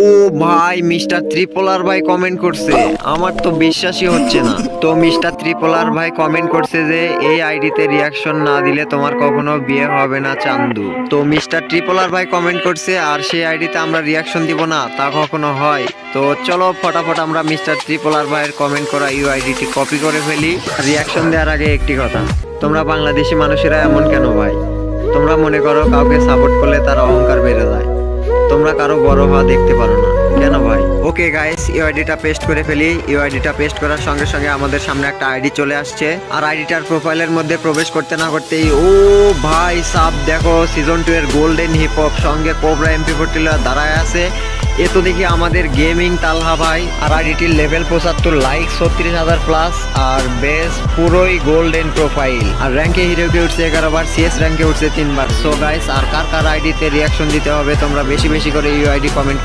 ও ভাই, মিস্টার ত্রিপোলার ভাই কমেন্ট করছে। আমার তো বিশ্বাসই হচ্ছে না। তো মিস্টার ত্রিপোলার ভাই কমেন্ট করছে যে, এই আইডিতে রিয়াকশন না দিলে তোমার কখনো বিয়ে হবে না চান্দু। তো মিস্টার ত্রিপোলার ভাই কমেন্ট করছে, আর সেই আইডিতে আমরা রিয়াকশন দিব না, তা কখনো হয়। তো চলো, ফটাফট আমরা মিস্টার ত্রিপোলার ভাইয়ের কমেন্ট করা ইউ আইডিটি কপি করে ফেলি। রিয়াকশন দেওয়ার আগে একটি কথা। তোমরা বাংলাদেশি মানুষেরা এমন কেন ভাই? তোমরা মনে করো কাউকে সাপোর্ট করলে তার অহংকার বেড়ে যায়। তোমরা কারও বড় হওয়া দেখতে পারো না। কেন ভাই? ওকে গাইস ইউআইডিটা পেস্ট করে ফেলি। ইউআইডিটা পেস্ট করার সঙ্গে সঙ্গে আমাদের সামনে একটা আইডি চলে আসছে। আর আইডিটার প্রোফাইলের মধ্যে প্রবেশ করতে না করতেই, ও ভাই সাব, দেখো সিজন টু এর গোল্ডেন হিপ হপ সঙ্গে কোবরা এমপি ফোরটিল দাঁড়ায় আছে। এ তো দেখি আমাদের গেমিং তালহা ভাই, আর আইডিটির লেভেল পঁচাত্তর লাইক ছত্রিশ হাজার প্লাস আর বেস পুরোই গোল্ডেন প্রোফাইল আর র্যাঙ্কে হিরোকে উঠছে এগারো বার সিএস র্যাঙ্কে উঠছে তিনবার। সো গাইস আর কার কার আইডিতে রিয়াকশন দিতে হবে তোমরা বেশি বেশি করে ইউ আইডি কমেন্ট